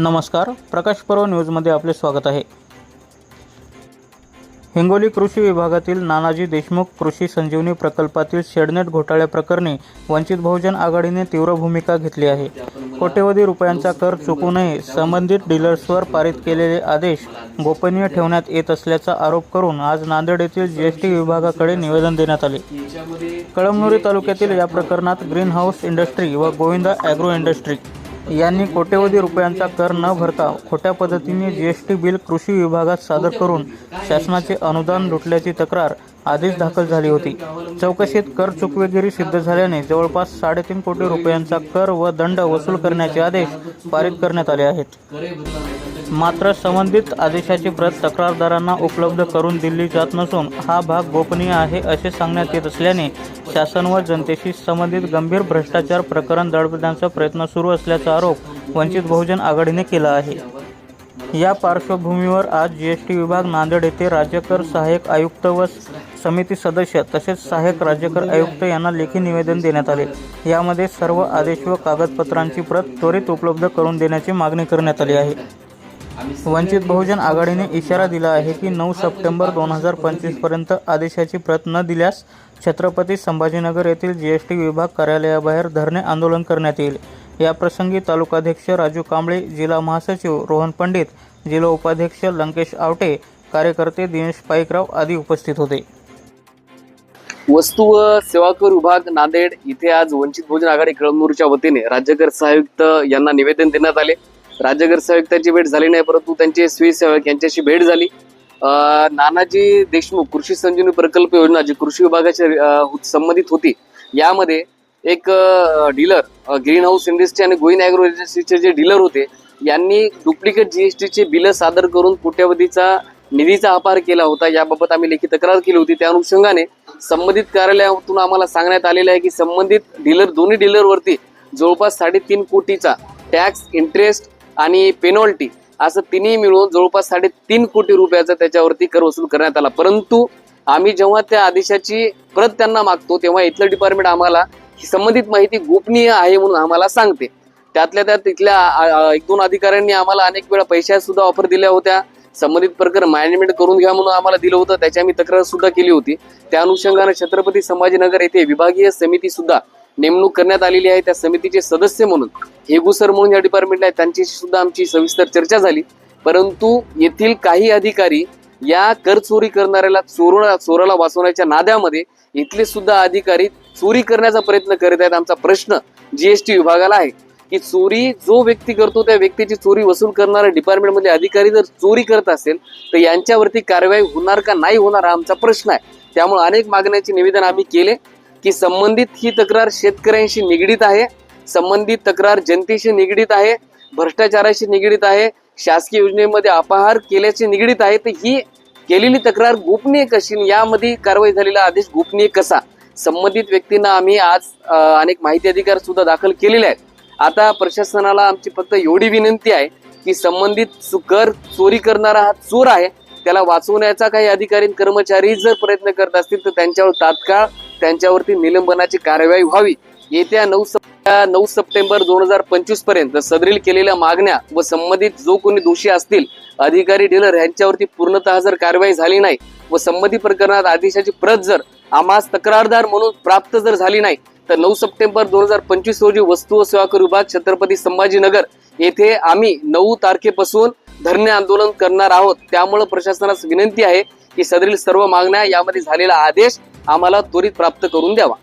नमस्कार प्रकाश पर्व न्यूजमध्ये आपले स्वागत आहे. हिंगोली कृषी विभागातील नानाजी देशमुख कृषी संजीवनी प्रकल्पातील शेडनेट घोटाळ्याप्रकरणी वंचित बहुजन आघाडीने तीव्र भूमिका घेतली आहे. कोट्यवधी रुपयांचा कर चुकू नये संबंधित डीलर्सवर पारित केलेले आदेश गोपनीय ठेवण्यात येत असल्याचा आरोप करून आज नांदेड येथील जीएसटी विभागाकडे निवेदन देण्यात आले. कळमनुरी तालुक्यातील या प्रकरणात ग्रीन हाऊस इंडस्ट्री व गोविंदा ॲग्रो इंडस्ट्री यांनी कोट्यवधी रुपयांचा कर न भरता खोट्या पद्धतीने जीएसटी बिल कृषी विभागात सादर करून शासनाचे अनुदान लुटल्याची तक्रार आधीच दाखल झाली होती. चौकशीत कर चुकवेगिरी सिद्ध झाल्याने जवळपास साडेतीन कोटी रुपयांचा कर व दंड वसूल करण्याचे आदेश पारित करण्यात आले आहेत. मात्र संबंधित आदेशाची प्रत तक्रारदारांना उपलब्ध करून दिली जात नसून हा भाग गोपनीय आहे असे सांगण्यात येत असल्याने शासन व जनतेशी संबंधित गंभीर भ्रष्टाचार प्रकरण दडपण्याचा प्रयत्न सुरू असल्याचा आरोप वंचित बहुजन आघाडीने केला आहे. या पार्श्वभूमीवर आज जीएसटी विभाग नांदेड येथे राज्यकर सहाय्यक आयुक्त व समिती सदस्य तसेच सहाय्यक राज्यकर आयुक्त यांना लेखी निवेदन देण्यात आले. यामध्ये सर्व आदेश व कागदपत्रांची प्रत त्वरित उपलब्ध करून देण्याची मागणी करण्यात आली आहे. वंचित बहुजन आघाडीने इशारा दिला आहे की नऊ सप्टेंबर दोन हजार पंचवीसपर्यंत आदेशाची प्रत न दिल्यास छत्रपती संभाजीनगर येथील जीएसटी विभाग कार्यालयाबाहेर धरणे आंदोलन करण्यात येईल. याप्रसंगी तालुकाध्यक्ष राजू कांबळे जिल्हा महासचिव रोहन पंडित जिल्हा उपाध्यक्ष लंकेश आवटे कार्यकर्ते दिनेश पाईकराव आदी उपस्थित होते. वस्तू व सेवा कर विभाग नांदेड इथे आज वंचित बहुजन आघाडी कळमनूरच्या वतीने राज्यकर सहायुक्त यांना निवेदन देण्यात आले. राज्यकर सहायुक्ताची भेट झाली नाही परंतु त्यांचे स्वीसेवक यांच्याशी भेट झाली. नानाजी देशमुख कृषी संजीवनी प्रकल्प योजना जी कृषी विभागाशी संबंधित होती यामध्ये एक डीलर ग्रीन हाऊस इंडस्ट्री आणि गोईन अॅग्रो इंडस्ट्रीचे जे डीलर होते यांनी डुप्लिकेट जीएसटीचे बिलं सादर करून कोट्यवधीचा निधीचा अपहार केला होता. याबाबत आम्ही लेखी तक्रार केली होती. त्या अनुषंगाने संबंधित कार्यालयातून आम्हाला सांगण्यात आलेलं आहे की संबंधित डीलर दोन्ही डीलरवरती जवळपास साडेतीन कोटीचा टॅक्स इंटरेस्ट आणि पेनॉल्टी असं तिन्ही मिळून जवळपास साडेतीन कोटी रुपयाचा त्याच्यावरती कर वसूल करण्यात आला. परंतु आम्ही जेव्हा त्या आदेशाची प्रत त्यांना मागतो तेव्हा इथलं डिपार्टमेंट आम्हाला ही संबंधित माहिती गोपनीय आहे म्हणून आम्हाला सांगते. त्यातल्या त्यात तिथल्या एक दोन अधिकाऱ्यांनी आम्हाला अनेक वेळा पैशात सुद्धा ऑफर दिल्या होत्या. संबंधित प्रकरण मॅनेजमेंट करून घ्या म्हणून आम्हाला दिलं होतं. त्याची आम्ही तक्रार सुद्धा केली होती. त्या अनुषंगाने छत्रपती संभाजीनगर येथे विभागीय समिती सुद्धा नेमणूक करण्यात आलेली आहे. त्या समितीचे सदस्य म्हणून हेगुसर म्हणून या डिपार्टमेंटला त्यांच्याशी सुद्धा आमची सविस्तर चर्चा झाली. परंतु येथील काही अधिकारी या कर चोरी करणाऱ्याला चोर चोराला वाचवण्याच्या नाद्यामध्ये इथले सुद्धा अधिकारी चोरी करण्याचा प्रयत्न करीत आहेत. आमचा प्रश्न जीएसटी विभागाला आहे की चोरी जो व्यक्ती करतो त्या व्यक्तीची चोरी वसूल करणाऱ्या डिपार्टमेंटमधले अधिकारी जर चोरी करत असेल तर यांच्यावरती कारवाई होणार का नाही होणार हा आमचा प्रश्न आहे. त्यामुळे अनेक मागण्याचे निवेदन आम्ही केले की संबंधित ही तक्रार शेतकऱ्यांशी निगडीत आहे संबंधित तक्रार जनतेशी निगडीत आहे भ्रष्टाचाराशी निगडीत आहे शासकीय योजनेमध्ये अपहार केल्याचे निगडीत आहे तर ही केलेली तक्रार गोपनीय कशी? यामध्ये कारवाई झालेला आदेश गोपनीय कसा? संबंधित व्यक्तींना आम्ही आज अनेक माहिती अधिकार सुद्धा दाखल केलेले आहेत. आता प्रशासनाला आमची फक्त एवढी विनंती आहे की संबंधित कर चोरी करणारा हा चोर आहे त्याला वाचवण्याचा काही अधिकारी कर्मचारी जर प्रयत्न करत असतील तर त्यांच्यावर तात्काळ त्यांच्यावरती निलंबनाची कारवाई व्हावी. येत्या नऊ सप नऊ सप्टेंबर दोन हजार पंचवीसपर्यंत सदरील केलेल्या मागण्या व संबंधित जो कोणी दोषी असतील अधिकारी डीलर यांच्यावरती पूर्णतः जर कारवाई झाली नाही व संबंधित प्रकरणात आदेशाची प्रत जर आम्हास तक्रारदार म्हणून प्राप्त जर झाली नाही तर नऊ सप्टेंबर दोन हजार पंचवीस रोजी वस्तू व सेवा कर विभाग छत्रपती संभाजीनगर येथे आम्ही नऊ तारखेपासून धरणे आंदोलन करणार आहोत. त्यामुळे प्रशासनास विनंती आहे की सदरील सर्व मागण्या यामध्ये झालेला आदेश आम्हाला त्वरित प्राप्त करून द्यावा.